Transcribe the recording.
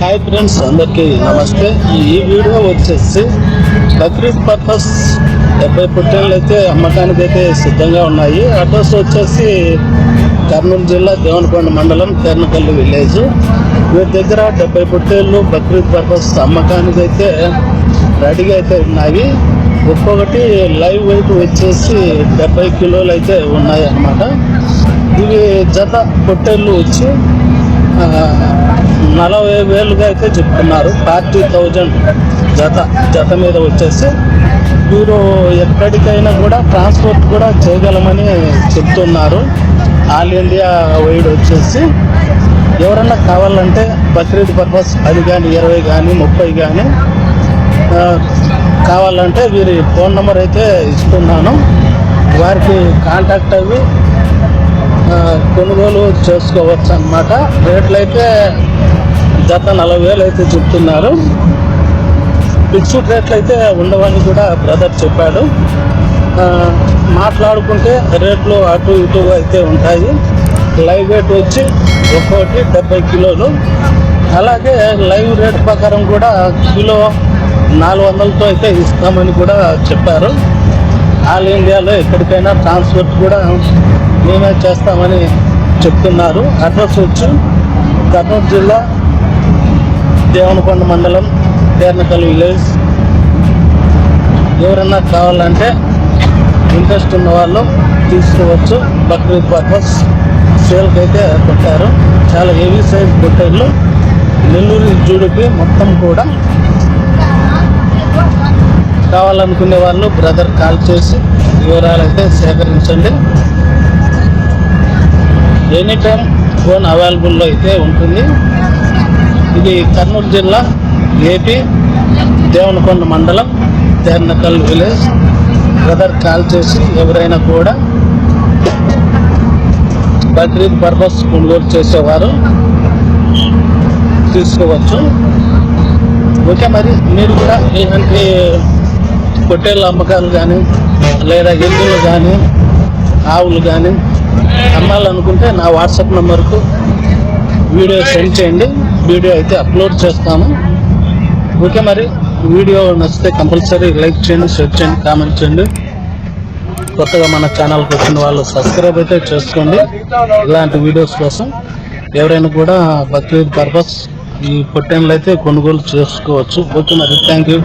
Hi friends అందరికీ నమస్తే. ఈ వీడియో వచ్చేసి బక్రీద్ పర్పస్ డెబ్బై పుట్టేళ్ళు అయితే అమ్మకానికి అయితే సిద్ధంగా ఉన్నాయి. అడ్రస్ వచ్చేసి కర్నూలు జిల్లా దేవనకొండ మండలం తెర్నకల్లి విలేజ్. వీరి దగ్గర డెబ్బై పుట్టేళ్ళు బక్రీద్ పర్పస్ అమ్మకానికి అయితే రెడీగా అయితే ఉన్నాయి. ఒక్కొక్కటి లైవ్ వెయిట్ వచ్చేసి డెబ్బై కిలోలు అయితే ఉన్నాయి అన్నమాట ఇవి జత పొట్టేళ్ళు వచ్చి నలభై వేలుగా అయితే చెప్తున్నారు. ఫార్టీ థౌజండ్ జత జత మీద వచ్చేసి మీరు ఎక్కడికైనా కూడా ట్రాన్స్పోర్ట్ కూడా చేయగలమని చెప్తున్నారు. ఆల్ ఇండియా వైడ్ వచ్చేసి ఎవరన్నా కావాలంటే బక్రీద్ పర్పస్ అది కానీ ఇరవై కానీ ముప్పై కానీ కావాలంటే వీరి ఫోన్ నెంబర్ అయితే ఇస్తున్నాను. వారికి కాంటాక్ట్ అవి కొనుగోలు చేసుకోవచ్చు అన్నమాట రేట్లు అయితే జత నలభై వేలు అయితే చెప్తున్నారు. ఫిక్స్డ్ రేట్లు అయితే ఉండవని కూడా బ్రదర్ చెప్పాడు. మాట్లాడుకుంటే రేట్లు అటు ఇటు అయితే ఉంటాయి. లైవ్ రేట్ వచ్చి ఒక్కోటి డెబ్బై కిలోలు. అలాగే లైవ్ రేట్ ప్రకారం కూడా కిలో నాలుగు వందలతో అయితే ఇస్తామని కూడా చెప్పారు. ఆల్ ఇండియాలో ఎక్కడికైనా ట్రాన్స్పోర్ట్ కూడా మేమే చేస్తామని చెప్తున్నారు. అడ్రస్ వచ్చి కర్నూలు జిల్లా దేవనకొండ మండలం తేర్నకల్ విలేజ్. ఎవరన్నా కావాలంటే ఇంట్రెస్ట్ ఉన్న వాళ్ళు తీసుకోవచ్చు. బక్రీద్ పర్పస్ సేల్కి అయితే పెట్టారు. చాలా హెవీ సైజ్ పొట్టేళ్ళు నెల్లూరు జూడిపి మొత్తం కూడా కావాలనుకునే వాళ్ళు బ్రదర్ కాల్ చేసి వివరాలు అయితే సేకరించండి. ఎనీ టైం ఫోన్ అవైలబుల్లో అయితే ఉంటుంది. ఇది కర్నూలు జిల్లా ఏపీ దేవనకొండ మండలం తేర్నకల్ విలేజ్. బ్రదర్ కాల్ చేసి ఎవరైనా కూడా బక్రీద్ పర్పస్ కొనుగోలు చేసేవారు తీసుకోవచ్చు. ఓకే మరి మీరు కూడా ఇలాంటి పొట్టేళ్ళ అమ్మకాలు కానీ లేదా ఎద్దులు కానీ ఆవులు కానీ అమ్మాలనుకుంటే నా వాట్సాప్ నెంబర్కు వీడియో సెండ్ చేయండి. వీడియో అయితే అప్లోడ్ చేస్తాము. ఓకే మరి? వీడియో నచ్చితే కంపల్సరీ లైక్ చేయండి షేర్ చేయండి కామెంట్ చేయండి. కొత్తగా మన ఛానల్కి వచ్చిన వాళ్ళు సబ్స్క్రైబ్ అయితే చేసుకోండి. ఇలాంటి వీడియోస్ కోసం ఎవరైనా కూడా బక్రీద్ పర్పస్ ఈ పొట్టెన్లు అయితే కొనుగోలు చేసుకోవచ్చు. ఓకే మరి? Thank you.